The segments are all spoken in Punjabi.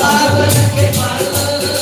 ಪಾರ್ವತಕ್ಕೆ ಪಾರ್ವತ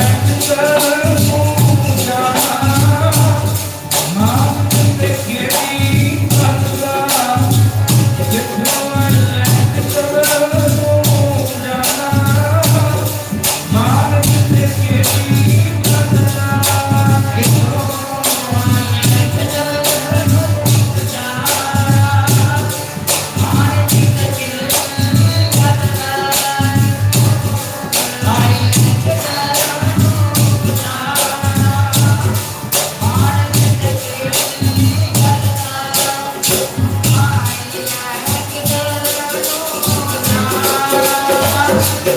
back to love.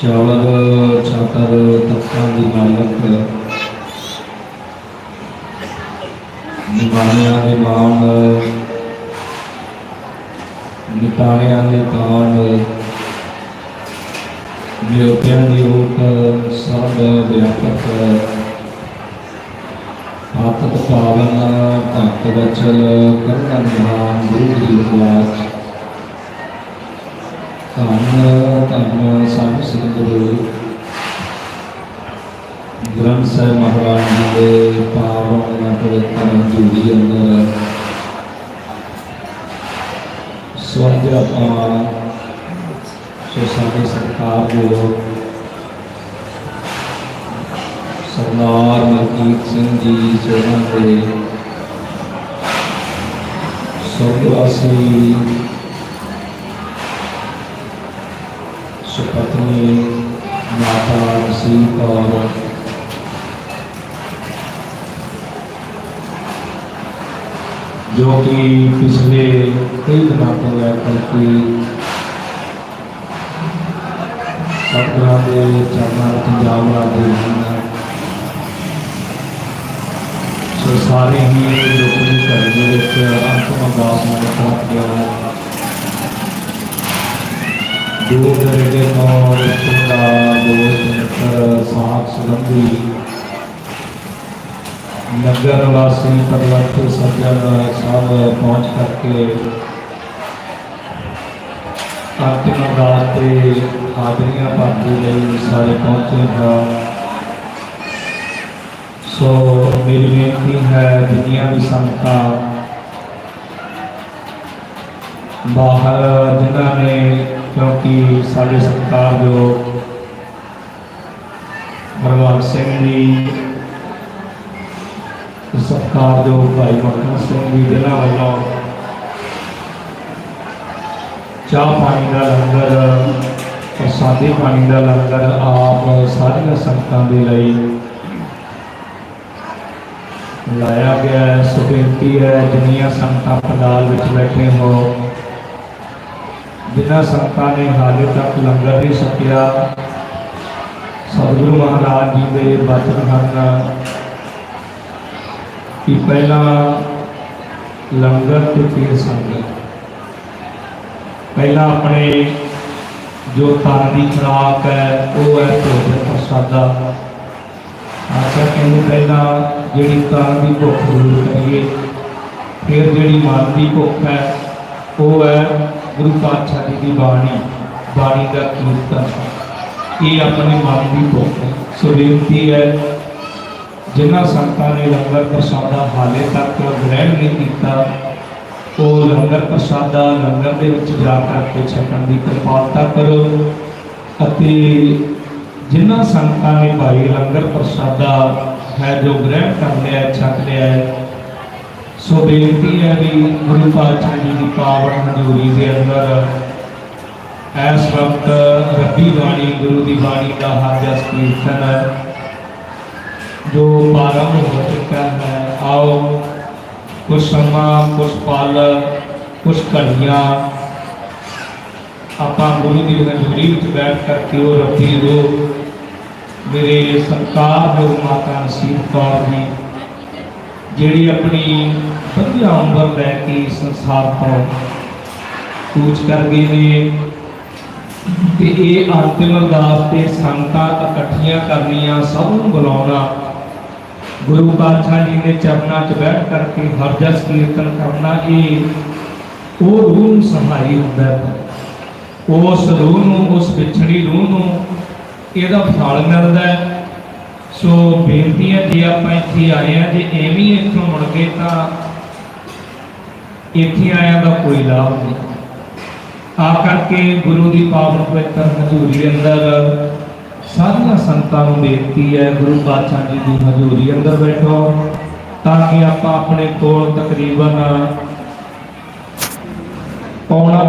ਚਾਵਲ ਛਾਤਰ ਤਖਤਾਂ ਦੀ ਮਾਲਕ ਨਿਵਾਣਿਆਂ ਦੇ ਮਾਨ ਨਿਤਾਣਿਆਂ ਦੇ ਤਾਨ ਵਿਅਕਤੀਆਂ ਦੀ ਓਟ ਸਰਬ ਵਿਆਪਕ ਆਤਤ ਪਾਵਨ, ਭਗਤ ਵਚਲ ਕਰਨਾ ਨਿਹਾਨ ਗੁਰੂ ਦੀ ਉਪਵਾਸ। ਧੰਨ ਧੰਨ ਸਾਹਿਬ ਸ੍ਰੀ ਗੁਰੂ ਗ੍ਰੰਥ ਸਾਹਿਬ ਮਹਾਰਾਜ ਜੀ ਦੇ ਪਾਵਨ ਪਵਿੱਤਰ ਜੁੜੀ ਅੰਦਰ ਸਵਰਗ ਆਪਾਂ ਸੋ ਸਾਡੇ ਸਰਕਾਰ ਜੋ ਸਰਦਾਰ ਮਲਕੀਤ ਸਿੰਘ ਜੀ ਜਨਾਂ ਦੇ ਸੋਗਵਾਸੀ ਸੁਪਤਨੀ ਮਾਤਾ ਰਸੀਲ ਕੌਰ ਜੋ ਕਿ ਪਿਛਲੇ ਕਈ ਦਿਨਾਂ ਤੋਂ ਲੈ ਕਰਕੇ ਸਤਿਗੁਰਾਂ ਦੇ ਚਰਨਾਂ ਵਿੱਚ ਜਾਮ ਰਾਦੇ ਹਨ ਸੋ ਸਾਰੇ ਹੀ ਜੋ ਕਿ ਘਰ ਦੇ ਵਿੱਚ ਅੰਤਮ ਅਰਦਾਸ ਨਾਲ ਪਹੁੰਚ ਗਿਆ ਹੈ ਦੂਰ ਦਰੇਡੇ ਤੋਂ ਰਿਸ਼ਤੇਦਾਰ ਦੋਸਤ ਮਿੱਤਰ ਸਾਥ ਸੰਬੰਧੀ ਨਗਰ ਵਾਸੀ ਪਰਲਤ ਸੱਜਣ ਸਭ ਪਹੁੰਚ ਕਰਕੇ ਅੰਤਿਮ ਅਰਦਾਸ ਤੇ ਹਾਜ਼ਰੀਆਂ ਭਰਦੇ ਲਈ ਸਾਰੇ ਪਹੁੰਚੇ ਹਨ ਸੋ ਮੇਰੀ ਬੇਨਤੀ ਹੈ ਦੁਨੀਆ ਦੀ ਸੰਗਤਾਂ ਬਾਹਰ ਜਿਨ੍ਹਾਂ ਨੇ ਕਿਉਂਕਿ ਸਾਡੇ ਸਰਕਾਰ ਜੋ ਭਗਵਾਨ ਸਿੰਘ ਜੀ, ਸਰਕਾਰ ਜੋ ਭਾਈ ਮੱਖਣ ਸਿੰਘ ਜੀ, ਜਿਨ੍ਹਾਂ ਵੱਲੋਂ ਚਾਹ ਪਾਣੀ ਦਾ ਲੰਗਰ, ਪ੍ਰਸਾਦੀ ਪਾਣੀ ਦਾ ਲੰਗਰ ਆਪ ਸਾਰੀਆਂ ਸੰਗਤਾਂ ਦੇ ਲਈ ਲਾਇਆ ਗਿਆ ਹੈ। ਸੋ ਹੈ, ਜਿੰਨੀਆਂ ਸੰਗਤਾਂ ਪੰਡਾਲ ਵਿੱਚ ਬੈਠੇ ਹੋ ਜਿਨ੍ਹਾਂ ਸੰਗਤਾਂ ਨੇ ਹਾਲੇ ਤੱਕ ਲੰਗਰ ਨਹੀਂ ਛਕਿਆ ਸਤਿਗੁਰੂ ਮਹਾਰਾਜ ਜੀ ਦੇ ਬਚਨ ਹਨ ਕਿ ਪਹਿਲਾਂ ਲੰਗਰ ਤੇ ਫਿਰ ਸੰਗਤ ਪਹਿਲਾਂ ਆਪਣੇ ਜੋ ਤਨ ਦੀ ਖੁਰਾਕ ਹੈ ਉਹ ਹੈ ਭੋਜਨ ਪ੍ਰਸਾਦਾ ਆਖਿਆ ਕਹਿੰਦੇ ਪਹਿਲਾਂ ਜਿਹੜੀ ਤਨ ਦੀ ਭੁੱਖ ਦੂਰ ਕਰੀਏ ਫਿਰ ਜਿਹੜੀ ਮਨ ਦੀ ਭੁੱਖ ਹੈ ਉਹ ਹੈ ਗੁਰੂ ਪਾਤਸ਼ਾਹ ਜੀ ਦੀ ਬਾਣੀ ਬਾਣੀ ਦਾ ਕੀਰਤਨ। ਇਹ ਆਪਣੇ ਮਨ ਦੀ ਭੁੱਖ ਹੈ। ਸੋ ਬੇਨਤੀ ਹੈ, ਜਿਨ੍ਹਾਂ ਸੰਤਾਂ ਨੇ ਲੰਗਰ ਪ੍ਰਸਾਦਾ ਹਾਲੇ ਤੱਕ ਗ੍ਰਹਿਣ ਨਹੀਂ ਕੀਤਾ, ਉਹ ਲੰਗਰ ਪ੍ਰਸਾਦਾ ਲੰਗਰ ਦੇ ਵਿੱਚ ਜਾ ਕਰਕੇ ਛਕਣ ਦੀ ਕਿਰਪਾਲਤਾ ਕਰੋ। ਅਤੇ ਜਿਨ੍ਹਾਂ ਸੰਤਾਂ ਨੇ ਭਾਈ ਲੰਗਰ ਪ੍ਰਸਾਦਾ ਹੈ, ਜੋ ਗ੍ਰਹਿਣ ਕਰ ਲਿਆ ਛਕ ਲਿਆ ਹੈ ਸੋ ਬੇਨਤੀ ਹੈ ਵੀ ਗੁਰੂ ਪਾਤਸ਼ਾਹ ਜੀ ਦੀ ਪਾਵਨ ਹਜ਼ੂਰੀ ਦੇ ਅੰਦਰ ਇਸ ਵਕਤ ਰੱਬੀ ਬਾਣੀ, ਗੁਰੂ ਦੀ ਬਾਣੀ ਦਾ ਹਰ ਜਸ ਕੀਰਤਨ ਹੈ, ਜੋ ਪ੍ਰਾਰੰਭ ਹੋ ਚੁੱਕਾ ਹੈ। ਆਓ, ਕੁਛ ਸਮਾਂ, ਕੁਛ ਪਲ, ਕੁਛ ਘੜੀਆਂ ਆਪਾਂ ਗੁਰੂ ਦੀ ਹਜ਼ੂਰੀ ਵਿੱਚ ਬੈਠ ਕਰਕੇ ਉਹ ਰੱਬੀ ਰੋ ਮੇਰੇ ਸੰਕਾਰ ਜੋ ਮਾਤਾ ਨਸੀਬ ਕੌਰ ਜੀ ਜਿਹੜੀ ਆਪਣੀ ਵਧੀਆ ਉਮਰ ਲੈ ਕੇ ਸੰਸਾਰ ਤੋਂ ਕੂਚ ਕਰ ਗਏ ਨੇ ਤੇ ਇਹ ਅੰਤਿਮ ਅਰਦਾਸ ਤੇ ਸੰਗਤਾਂ ਇਕੱਠੀਆਂ ਕਰਨੀਆਂ ਸਭ ਨੂੰ ਬੁਲਾਉਣਾ, ਗੁਰੂ ਪਾਤਸ਼ਾਹ ਜੀ ਦੇ ਚਰਨਾਂ 'ਚ ਬੈਠ ਕਰਕੇ ਹਰ ਕੀਰਤਨ ਕਰਨਾ, ਇਹ ਉਹ ਰੂਹ ਨੂੰ ਸਹਾਈ ਹੁੰਦਾ ਹੈ। ਉਸ ਰੂਹ ਨੂੰ, ਉਸ ਵਿਛੜੀ ਰੂਹ ਨੂੰ, ਇਹਦਾ ਫਲ ਮਿਲਦਾ ਹੈ। ਸੋ ਬੇਨਤੀ ਹੈ ਜੇ ਆਪਾਂ ਇੱਥੇ ਆਏ ਆ ਜੇ ਐਵੇਂ ਇੱਥੋਂ ਮੁੜ ਗਏ ਤਾਂ ਇੱਥੇ ਆਇਆ ਦਾ ਕੋਈ ਲਾਭ ਨਹੀਂ। ਆ ਕਰਕੇ ਗੁਰੂ ਦੀ ਪਾਵਨ ਪਵਿੱਤਰ ਹਜ਼ੂਰੀ ਅੰਦਰ ਸਾਰੀਆਂ ਸੰਤਾਂ ਨੂੰ ਬੇਨਤੀ ਹੈ, ਗੁਰੂ ਪਾਤਸ਼ਾਹ ਜੀ ਦੀ ਹਜ਼ੂਰੀ ਅੰਦਰ ਬੈਠੋ ਤਾਂ ਕਿ ਆਪਾਂ ਆਪਣੇ ਕੋਲ ਤਕਰੀਬਨ ਪੌਣਾ